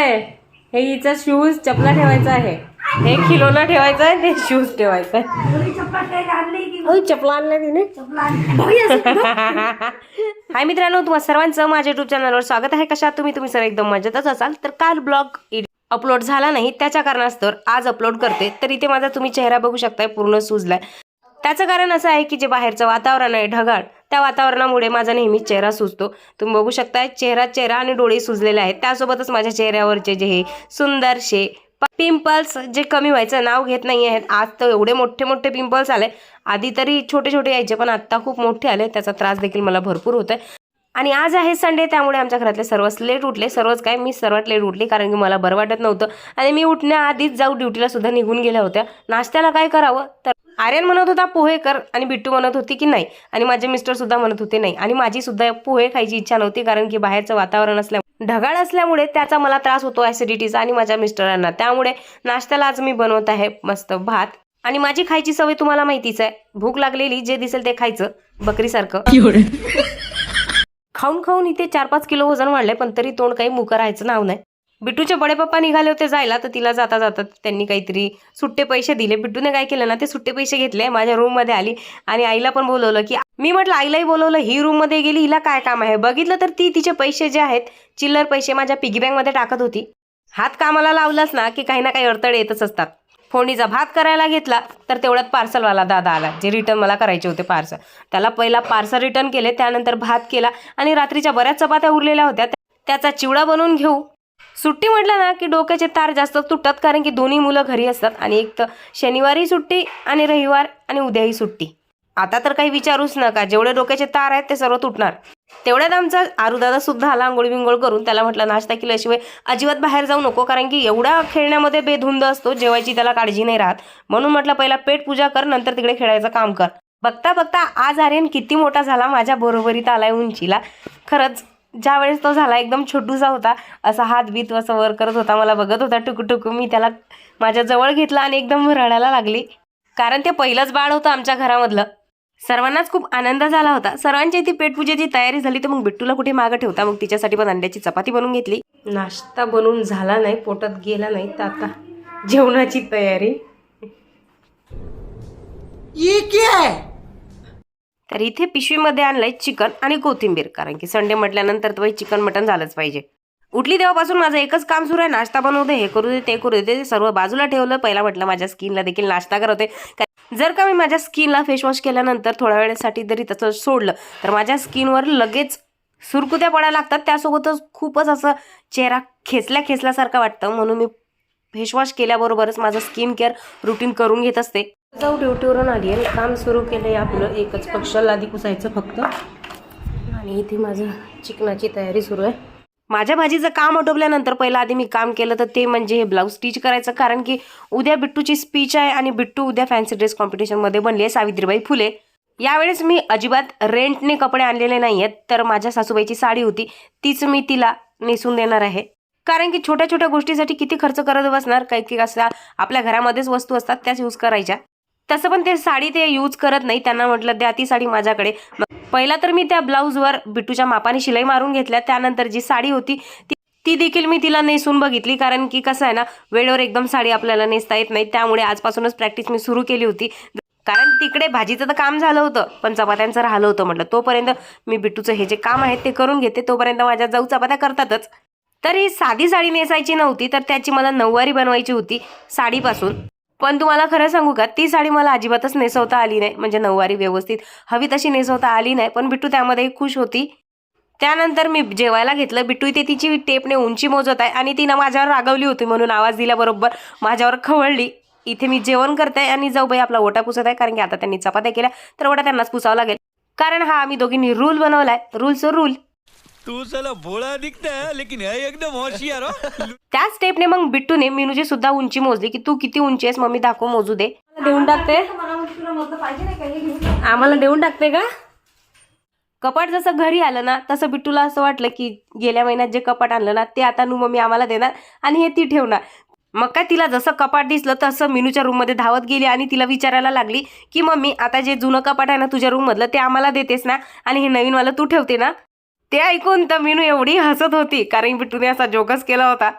आहे. हे हिचा शूज चपला ठेवायचा आहे. हे खिलोना ठेवायचा आहे ते शूज ठेवायचा आहे. चपला आणल्या तिने. हाय मित्रांनो तुम्हा सर्वांचं माझ्या युट्यूब चॅनलवर स्वागत आहे. कशा तुम्ही? तुम्ही सर एकदम मजेतच असाल. तर काल ब्लॉग अपलोड झाला नाही. त्याच्या कारणास्तव आज अपलोड करते. तर इथे माझा तुम्ही चेहरा बघू शकताय पूर्ण सुजलाय. त्याचं कारण असं आहे की जे बाहेरचं वातावरण आहे ढगाळ त्या वातावरणामुळे माझा नेहमीच चेहरा सुजतो. तुम्ही बघू शकताय चेहरा चेहरा आणि डोळे सुजलेले आहेत. त्यासोबतच माझ्या चेहऱ्यावरचे जे हे सुंदरशे पिंपल्स जे कमी व्हायचं नाव घेत नाही आहेत. आज तर एवढे मोठे मोठे पिंपल्स आले. आधी तरी छोटे छोटे यायचे पण आत्ता खूप मोठे आले. त्याचा त्रास देखील मला भरपूर होतोय. आणि आज आहे संडे त्यामुळे आमच्या घरातले सर्वच लेट उठले. सर्वच काय मी सर्वात लेट उठली कारण की मला बरं वाटत नव्हतं. आणि मी उठण्याआधीच जाऊ ड्युटीला सुद्धा निघून गेल्या होत्या. नाश्त्याला काय करावं? तर आर्यन म्हणत होता पोहे कर. आणि बिट्टू म्हणत होती की नाही. आणि माझे मिस्टर सुद्धा म्हणत होते नाही. आणि माझी सुद्धा पोहे खायची इच्छा नव्हती कारण की बाहेरचं वातावरण असल्या ढगाळ असल्यामुळे त्याचा मला त्रास होतो ऍसिडिटीचा आणि माझ्या मिस्टरांना. त्यामुळे नाश्त्याला आज मी बनवत आहे मस्त भात. आणि माझी खायची सवय तुम्हाला माहितीच आहे. भूक लागलेली जे दिसेल ते खायचं. बकरीसारखं. खाऊन खाऊन इथे चार पाच किलो वजन वाढलंय पण तरी तोंड काही मुका राहायचं नाव नाही. बिट्टूचे बडे पप्पा निघाले होते जायला तर तिला जाता जाता त्यांनी काहीतरी सुट्टे पैसे दिले. बिट्टूने काय केलं ना ते सुट्टे पैसे घेतले माझ्या रूममध्ये आली. आणि आईला पण बोलवलं की मी म्हटलं आईलाही बोलवलं ही रूममध्ये गेली हिला काय काम आहे? बघितलं तर ती तिचे पैसे जे आहेत चिल्लर पैसे माझ्या पिगी बँकमध्ये टाकत होती. हात कामाला लावलाच ना की काही ना काही अडथळे येतच असतात. फोडणीचा भात करायला घेतला तर तेवढ्यात पार्सलवाला दादा आला जे रिटर्न मला करायचे होते पार्सल त्याला पहिला पार्सल रिटर्न केले त्यानंतर भात केला. आणि रात्रीच्या बऱ्याच चपात्या उरलेल्या होत्या. त्याचा चिवडा बनवून घेऊ. सुट्टी म्हटलं ना की डोक्याचे तार जास्त तुटतात कारण की दोन्ही मुलं घरी असतात आणि एक तर शनिवारी सुट्टी आणि रविवार आणि उद्याही सुट्टी. आता तर काही विचारूच नका. जेवढे डोक्याचे तार आहेत ते सर्व तुटणार. तेवढ्यात आमचा आरुदादा सुद्धा आला आंघोळ बिंगोळ करून. त्याला म्हटलं नाश्ता केल्याशिवाय अजिबात बाहेर जाऊ नको कारण की एवढा खेळण्यामध्ये बेधुंद असतो जेवायची त्याला काळजी नाही राहत. म्हणून म्हटलं पहिला पेट पूजा कर नंतर तिकडे खेळायचं काम कर. बघता बघता आज आर्यन किती मोठा झाला माझ्या बरोबरीत आलाय उंचीला. खरंच ज्या वेळेस तो झाला एकदम छोटूसा होता असा हात बीत असं वर करत होता मला बघत होता टुकू टुकू मी त्याला माझ्या जवळ घेतला आणि एकदम रडायला लागली. कारण ते पहिलंच बाळ होतं आमच्या घरामधलं. सर्वांनाच खूप आनंद झाला होता. सर्वांच्या इथे पेटपूजेची तयारी झाली तर मग बिट्टूला कुठे मागं ठेवता? मग तिच्यासाठी पण अंड्याची चपाती बनवून घेतली. नाश्ता बनवून झाला नाही पोटात गेला नाही तर आता जेवणाची तयारी. तर इथे पिशवीमध्ये आणलंय चिकन आणि कोथिंबीर कारण की संडे म्हटल्यानंतर तर चिकन मटन झालंच पाहिजे. उठली तेव्हापासून माझं एकच काम सुरू आहे नाश्ता बनवू दे हे करू दे ते करू दे ते सर्व बाजूला ठेवलं. पहिला म्हटलं माझ्या स्किनला देखील नाश्ता करवते. जर का मी माझ्या स्किनला फेसवॉश केल्यानंतर थोड्या वेळेसाठी जरी तसं सोडलं तर माझ्या स्किनवर लगेच सुरकुत्या पडायला लागतात. त्यासोबतच खूपच असं चेहरा खेचल्या खेचल्यासारखा वाटतं. म्हणून मी फेसवॉश केल्याबरोबरच माझं स्किन केअर रुटीन करून घेत असते. जाऊ ड्युटीवरून आली आहे काम सुरू केलं आहे आपलं एकच. पक्ष लादी कुसायचं फक्त. आणि इथे माझं चिकनाची तयारी सुरू आहे. माझ्या भाजीचं काम आटोपल्यानंतर पहिलं आधी मी काम केलं तर ते म्हणजे हे ब्लाऊज स्टिच करायचं. कारण की उद्या बिट्टूची स्पीच आहे आणि बिट्टू उद्या फॅन्सी ड्रेस कॉम्पिटिशनमध्ये बनली आहे सावित्रीबाई फुले. यावेळेस मी अजिबात रेंटने कपडे आणलेले नाही आहेत तर माझ्या सासूबाईची साडी होती. तीच मी तिला नेसून देणार आहे. कारण की छोट्या छोट्या गोष्टीसाठी किती खर्च करत बसणार? काही काही असा आपल्या घरामध्येच वस्तू असतात त्याच यूज करायच्या. तसं पण ते साडी ते यूज करत नाही. त्यांना म्हटलं द्या ती साडी माझ्याकडे. पहिला तर मी त्या ब्लाऊजवर बिट्टूच्या मापाने शिलाई मारून घेतल्या. त्यानंतर जी साडी होती ती ती देखील मी तिला नेसून बघितली. कारण की कसं आहे ना वेळेवर एकदम साडी आपल्याला नेसता येत नाही. त्यामुळे आजपासूनच प्रॅक्टिस मी सुरू केली होती. कारण तिकडे भाजीचं तर काम झालं होतं. पण चपात्यांचं राहिलं होतं म्हटलं. तोपर्यंत मी बिट्टूचं हे जे काम आहे ते करून घेते. तोपर्यंत माझ्या जाऊ चपात्या करतातच. तर ही साधी साडी नेसायची नव्हती. तर त्याची मला नऊवारी बनवायची होती साडीपासून. पण तुम्हाला खरं सांगू का ती साडी मला अजिबातच नेसवता आली नाही. म्हणजे नऊवारी व्यवस्थित हवी तशी नेसवता आली नाही पण बिट्टू त्यामध्ये खुश होती. त्यानंतर मी जेवायला घेतलं. बिट्टू इथे तिची टेपने उंची मोजत आहे आणि तिनं माझ्यावर रागवली होती म्हणून आवाज दिल्याबरोबर माझ्यावर खवळली. इथे मी जेवण करते आणि जाऊ बाई आपला ओटा पुसत आहे कारण की आता त्यांनी चपात्या केल्या तर ओटा त्यांनाच पुसावा लागेल. कारण हा आम्ही दोघींनी रूल बनवलाय. रूलचं रूल. तू साला भोळा दिखता है? लेकिन है एकदम होशियार हो? त्याच स्टेपने मग बिट्टूने मिनूची सुद्धा उंची मोजली की तू किती उंची आहेस मम्मी दाखव मोजू दे. देऊन टाकते. आम्हाला देऊन टाकते का? कपाट जसं घरी आलं ना तसं बिट्टूला असं वाटलं की गेल्या महिन्यात जे कपाट आणलं ना ते आता नू मम्मी आम्हाला देणार आणि हे ती ठेवणार. मग काय तिला जसं कपाट दिसलं तसं मिनूच्या रूममध्ये धावत गेली आणि तिला विचारायला लागली की मम्मी आता जे जुनं कपाट आहे ना तुझ्या रूममधलं ते आम्हाला देतेस ना? आणि हे नवीनवालं तू ठेवते ना? ते ऐकून तर मिनू एवढी हसत होती कारण बिट्टूने असा जोकच केला होता.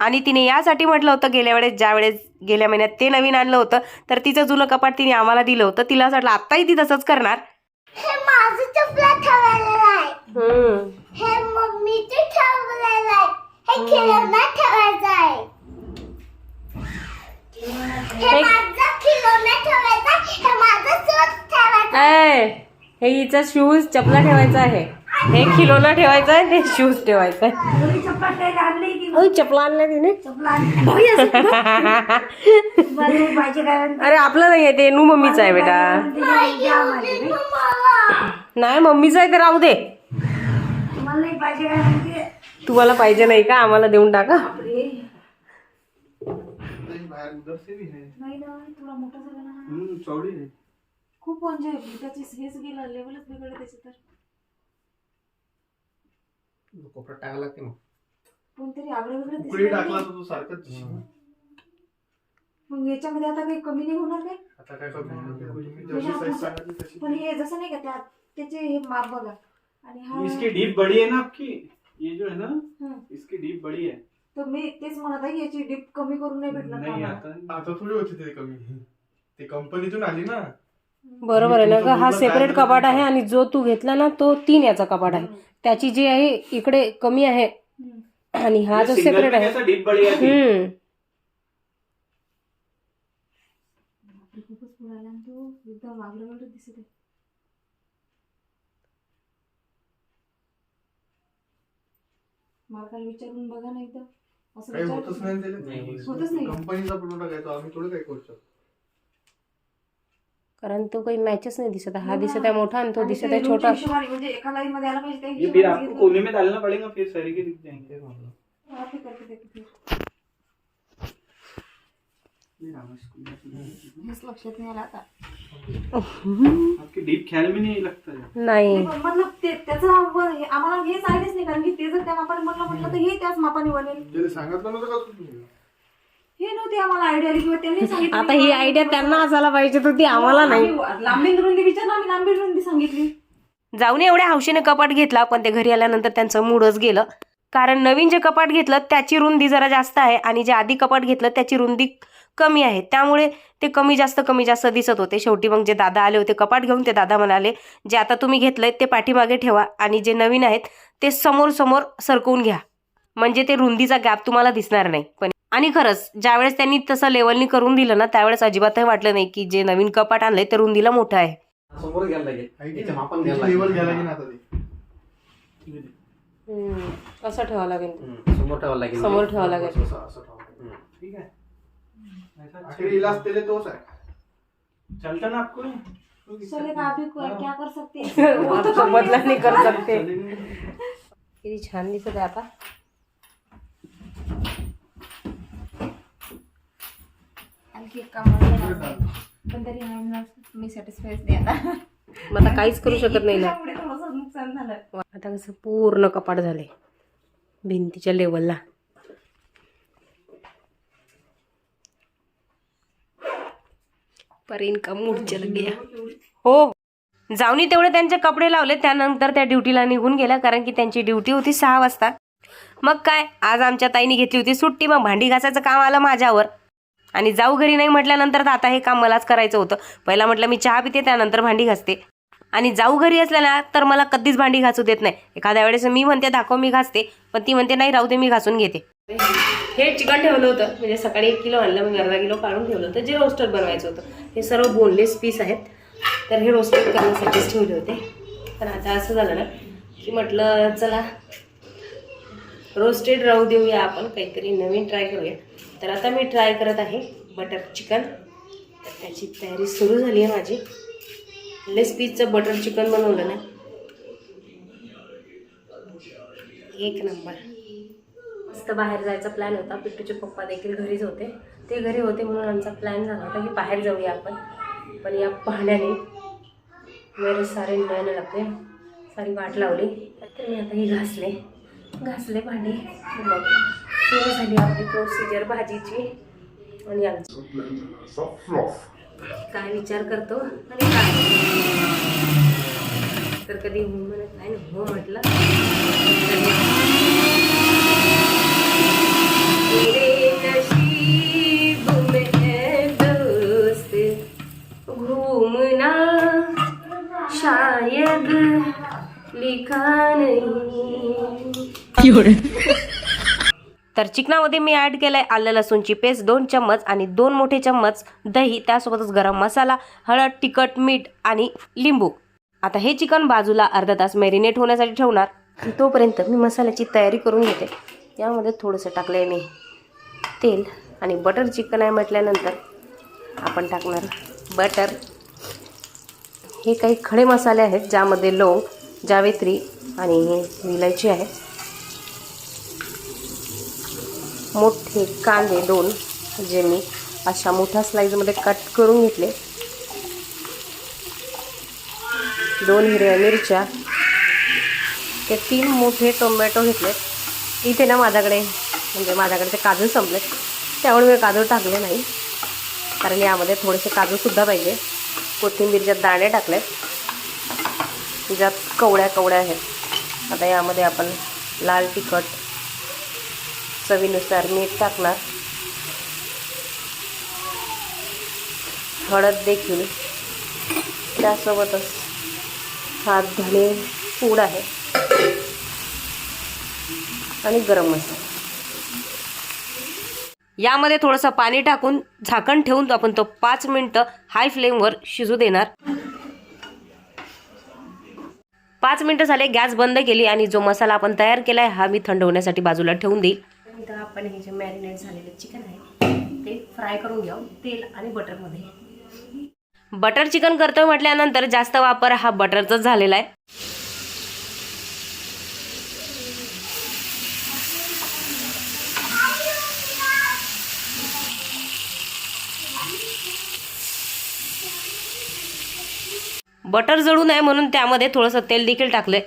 आणि तिने यासाठी म्हटलं होतं गेल्या वेळेस ज्या वेळेस गेल्या महिन्यात ते नवीन आणलं होतं तर तिचं जुनं कपाट तिने आम्हाला दिलं होतं. तिला असं वाटलं आत्ताही ती तसंच करणार? हे हे हे हे हे हे हिचा शूज चपला ठेवायचा आहे. हे खिलोना ठेवायचा आहे ते शूज ठेवायचा आहे. चपला आणल्या तिने? अरे आपलं नाही आहे ते नू मम्मीचं आहे बेटा. नाही मम्मीचं आहे तर राहू दे. तुम्हाला पाहिजे नाही का? आम्हाला देऊन टाका. खूप म्हणजे त्याची हेच गेलं लेवलच बिघडलं त्याची तर. कोपऱ्यात टाकायला लागते मग कोणतरी आगळे वेगळे उकळी दिसलं टाकला. तर तो सारखंच दिसेल. मग याच्यामध्ये आता काही कमी नाही होणार काय आता काय करतो म्हणजे जशी size सांगितली तशी. पण हे जसं नाही का त्या त्याचे हे माप बघा आणि हा इसकी डीप बड़ी है ना आपकी ये जो है ना. इसकी डीप बड़ी है तर मी तेच म्हणत आहे याची डिप कमी करून नाही भेटणार का नहीं आम्हाला? आता आता थोडी होती ते कमी ते कंपनीतून आली ना बरोबर आहे. ना ग हा सेपरेट कपाट आहे? आणि जो तू घेतला ना तो तीन याचा कपाट आहे. त्याची जी आहे इकडे कमी आहे. हं. आणि हा जो ये single सेपरेट आहे. है? हम्म. मालकाला विचारून बघा ना एकदा. असं होतच नाही कंपनीचा प्रोडक्ट आहे तो आम्ही थोडं काही करू शकतो. कारण तो काही मॅचच नाही दिसत हा दिसत आहे मोठा आणि तो आणि दिसत आहे छोटा. म्हणजे एका लाईन मध्ये आला पाहिजे ये फिर आपको कोने में डालना पड़ेगा फिर सरी के दिख जाएँगे हा, ते लक्षात नाही आलं आता. आपके डीप ख्याल में नहीं लगता है? नाही. मतलब ते त्याचं हे- आम्हाला हेच आयडियाच नाही कारण की ते जर त्या मापाने म्हणलं म्हटलं तर हे त्याच मापाने बनेल. ज्याला सांगितलं नव्हतं का तुम्ही? हे नव्हती आम्हाला आयडिया आली किंवा त्यांनी सांगितलं आता ही आयडिया त्यांना असायला पाहिजे होती आम्हाला नाही. आम्ही रुंदी विचारलं आम्ही रुंदी सांगितली. जाऊन एवढ्या हौशीने कपाट घेतला पण ते घरी आल्यानंतर त्यांचं मूडच गेलं. कारण नवीन जे कपाट घेतलं त्याची रुंदी जरा जास्त आहे आणि जे आधी कपाट घेतलं त्याची रुंदी कमी आहे. त्यामुळे ते कमी जास्त कमी जास्त दिसत होते. शेवटी मग जे दादा आले होते कपाट घेऊन ते दादा म्हणाले जे आता तुम्ही घेतलंय ते पाठीमागे ठेवा आणि जे नवीन आहेत ते समोर समोर सरकवून घ्या. म्हणजे ते रुंदीचा गॅप तुम्हाला दिसणार नाही. पण आणि खरंच ज्यावेळेस त्यांनी तसं लेवलनी करून दिलं ना त्यावेळेस अजिबातही वाटलं नाही की जे नवीन कपाट आणलंय ते रुंदीला मोठं आहे. समोर घ्यायला लागेल. असं ठेवावं लागेल. हम्म, समोर ठेवायला लागेल. समोर ठेवावं लागेल. असं ठीक है इलाज तोच आहे. चलता ना आपको? चलेगा अभी को- क्या कर सकते हैं? आता बदला नाही करू शकते चलेगा. किती छान दिसत आहे आता. पण तरी मी नाही आता. मग आता काहीच करू शकत नाही ना. त्यामुळे थोडंसं नुकसान झालं. आता कसं पूर्ण कपाट झाले. भिंतीच्या लेवलला पर इनका मूड चल गया हो. जाऊनी तेवढे त्यांचे कपडे लावले. त्यानंतर त्या ड्युटीला निघून गेल्या. कारण की त्यांची ड्युटी होती सहा वाजता. मग काय? आज आमच्या ताईने घेतली होती सुट्टी. मग भांडी घासायचं काम आलं माझ्यावर. आणि जाऊ घरी नाही म्हटल्यानंतर तर आता हे काम मलाच करायचं होतं. पहिला म्हटलं मी चहा पिते त्यानंतर भांडी घासते. आणि जाऊ घरी असल्या ना तर मला कधीच भांडी घासू देत नाही. एखाद्या वेळेस मी म्हणते दाखव मी घासते. पण ती म्हणते नाही राहू दे मी घासून घेते. हे चिकन ठेवलं होतं. म्हणजे सकाळी एक किलो आणलं मी अर्धा किलो काढून ठेवलं होतं. जे रोस्टर बनवायचं होतं. हे सर्व बोनलेस पीस आहेत. तर हे रोस्टर करण्यासाठीच ठेवले होते. पण आता असं झालं ना की म्हटलं चला रोस्टेड राहू देऊया आपण. काहीतरी नवीन ट्राय करूया. तर आता मी ट्राय करत आहे बटर चिकन. तर त्याची तयारी सुरू झाली आहे माझी. लेस पीसचं बटर चिकन बनवलं ना एक नंबर. मस्त बाहेर जायचा प्लॅन होता. पिट्टूचे पप्पा देखील घरीच होते. ते घरी होते म्हणून आमचा प्लॅन झाला होता की बाहेर जाऊया आपण. पण या पाहण्याने वेळ सारे नयन लागते सारी वाट लावली. तर मी आता ही घासले. घासले भांडी मग सुरू झाली आपली प्रोसिजर भाजीची आणि काय विचार करतो? आणि तर कधी हो म्हणत नाही ना हो म्हटलं. घूमना शायद लिखा नहीं। तर चिकनामध्ये मी ॲड केलं आहे आलं लसूणची पेस्ट दोन चम्मच आणि दोन मोठे चम्मच दही त्यासोबतच गरम मसाला हळद तिखट मीठ आणि लिंबू. आता हे चिकन बाजूला अर्धा तास मॅरिनेट होण्यासाठी ठेवणार. तोपर्यंत मी मसाल्याची तयारी करून घेते. यामध्ये थोडंसं टाकलं आहे मी तेल आणि बटर चिकन आहे म्हटल्यानंतर आपण टाकणार बटर हे काही खडे मसाले आहेत ज्यामध्ये लवंग जावेत्री आणि इलायची आहे. मोठे कांदे दोन जे मी अशा मोठ्या स्लाईजमध्ये कट करून घेतले. दोन हिरव्या मिरच्या. ते तीन मोठे टोमॅटो घेतले. इथे ना माझ्याकडे म्हणजे माझ्याकडे ते काजू संपले त्यामुळे मी काजू टाकले नाही. कारण यामध्ये थोडेसे काजूसुद्धा पाहिजे. कोथिंबीरच्या दाणे टाकले ज्यात कवड्या कवड्या आहेत. आता यामध्ये आपण लाल तिखट चवीनुसार मीठ टाकणार. हळद देखील. त्यासोबतच हा धणे पूड आहे. आणि गरम मसाला. यामध्ये थोडंसं पाणी टाकून झाकण ठेवून आपण तो पाच मिनटं हाय फ्लेमवर शिजू देणार. पाच मिनटं झाले गॅस बंद केली आणि जो मसाला आपण तयार केला आहे हा मी थंड होण्यासाठी बाजूला ठेवून देईल. इथं आपण हे जे मॅरिनेट झालेले चिकन आहे ते फ्राय करून घ्या तेल आणि बटरमध्ये बटर चिकन करतोय म्हटल्यानंतर जास्त वापर हा बटरचाच झालेला आहे. बटर जळू नये म्हणून त्यामध्ये थोडंसं तेल देखील टाकलंय.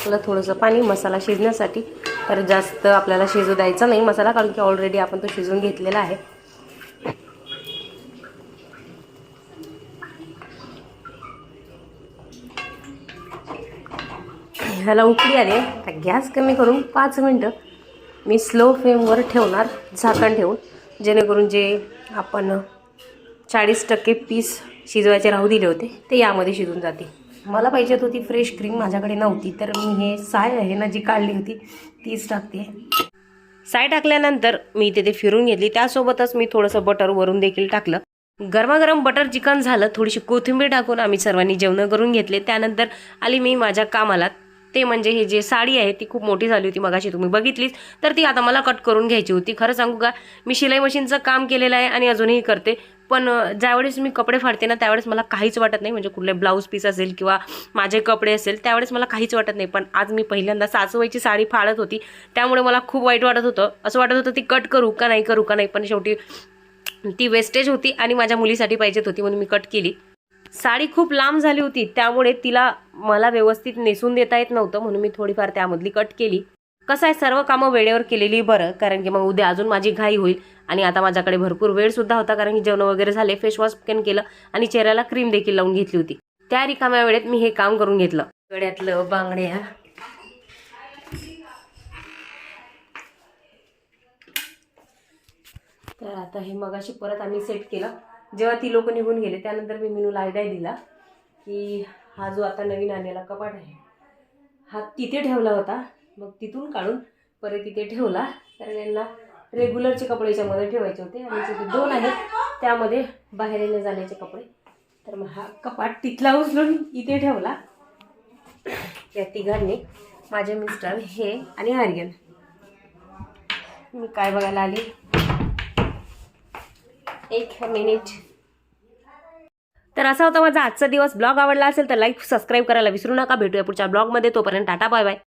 आपलं थोडंसं पाणी मसाला शिजण्यासाठी. तर जास्त आपल्याला शिजू द्यायचा नाही मसाला कारण की ऑलरेडी आपण तो शिजवून घेतलेला आहे. ह्याला उकळी आली. आता गॅस कमी करून पाच मिनटं मी स्लो फ्लेमवर ठेवणार झाकण ठेवून. जेणेकरून जे आपण चाळीस टक्के पीस शिजवायचे राहू दिले होते ते यामध्ये शिजून जातील. मला पाहिजे होती फ्रेश क्रीम माझ्याकडे नव्हती. तर मी हे साय आहे ना जी काढली होती तीच टाकते. साय टाकल्यानंतर मी तिथे फिरून घेतली. त्यासोबतच मी थोडंसं बटर वरून देखील टाकलं. गरमागरम बटर चिकन झालं. थोडीशी कोथिंबीर टाकून आम्ही सर्वांनी जेवणं करून घेतले. त्यानंतर आली मी माझ्या कामाला. ते म्हणजे हे जे साडी आहे ती खूप मोठी झाली होती मगाशी तुम्ही बघितलीच. तर ती आता मला कट करून घ्यायची होती. खरं सांगू का? मी शिलाई मशीनचं काम केलेलं आहे आणि अजूनही करते. पण ज्यावेळेस मी कपडे फाडते ना त्यावेळेस मला काहीच वाटत नाही. म्हणजे कुठले ब्लाऊज पीस असेल किंवा माझे कपडे असेल त्यावेळेस मला काहीच वाटत नाही. पण आज मी पहिल्यांदा सासूबाईची साडी फाडत होती. त्यामुळे मला खूप वाईट वाटत होतं. असं वाटत होतं ती कट करू का नाही करू का नाही. पण शेवटी ती वेस्टेज होती आणि माझ्या मुलीसाठी पाहिजेत होती म्हणून मी कट केली. साडी खूप लांब झाली होती. त्यामुळे तिला मला व्यवस्थित नेसून देता येत नव्हतं म्हणून मी थोडीफार त्यामधली कट केली. कसं आहे सर्व कामं वेळेवर केलेली बरं कारण की मग उद्या अजून माझी घाई होईल. आणि आता माझ्याकडे भरपूर वेळसुद्धा होता कारण की जेवण वगैरे झाले फेसवॉश पण केलं आणि चेहऱ्याला क्रीम देखील लावून घेतली होती. त्या रिकाम्या वेळेत मी हे काम करून घेतलं. गळ्यातलं बांगड्या. तर आता हे मगाशी परत आम्ही सेट केलं. जेव्हा ती लोक निघून गेले त्यानंतर मी मेनूला आयडिया दिला की हा जो आता नवीन आणलेला कपाट आहे हा तिथे ठेवला होता. मग तिथून काढून परत तिथे ठेवला. कारण यांना रेग्युलरचे कपडे याच्यामध्ये ठेवायचे होते. आणि तिथे दोन आहेत. त्यामध्ये बाहेर येण्या जाण्याचे कपडे. तर मग हा कपाट तिथला उचलून इथे ठेवला. या तिघांनी माझे मिस्टर हे आणि आर्यन. मी काय बघायला आली? एक मिनिट तर असा होता माझा आजचा दिवस. ब्लॉग आवडला असेल तर लाईक सबस्क्राईब करायला विसरू नका. भेटूया पुढच्या ब्लॉगमध्ये तोपर्यंत टाटा बाय बाय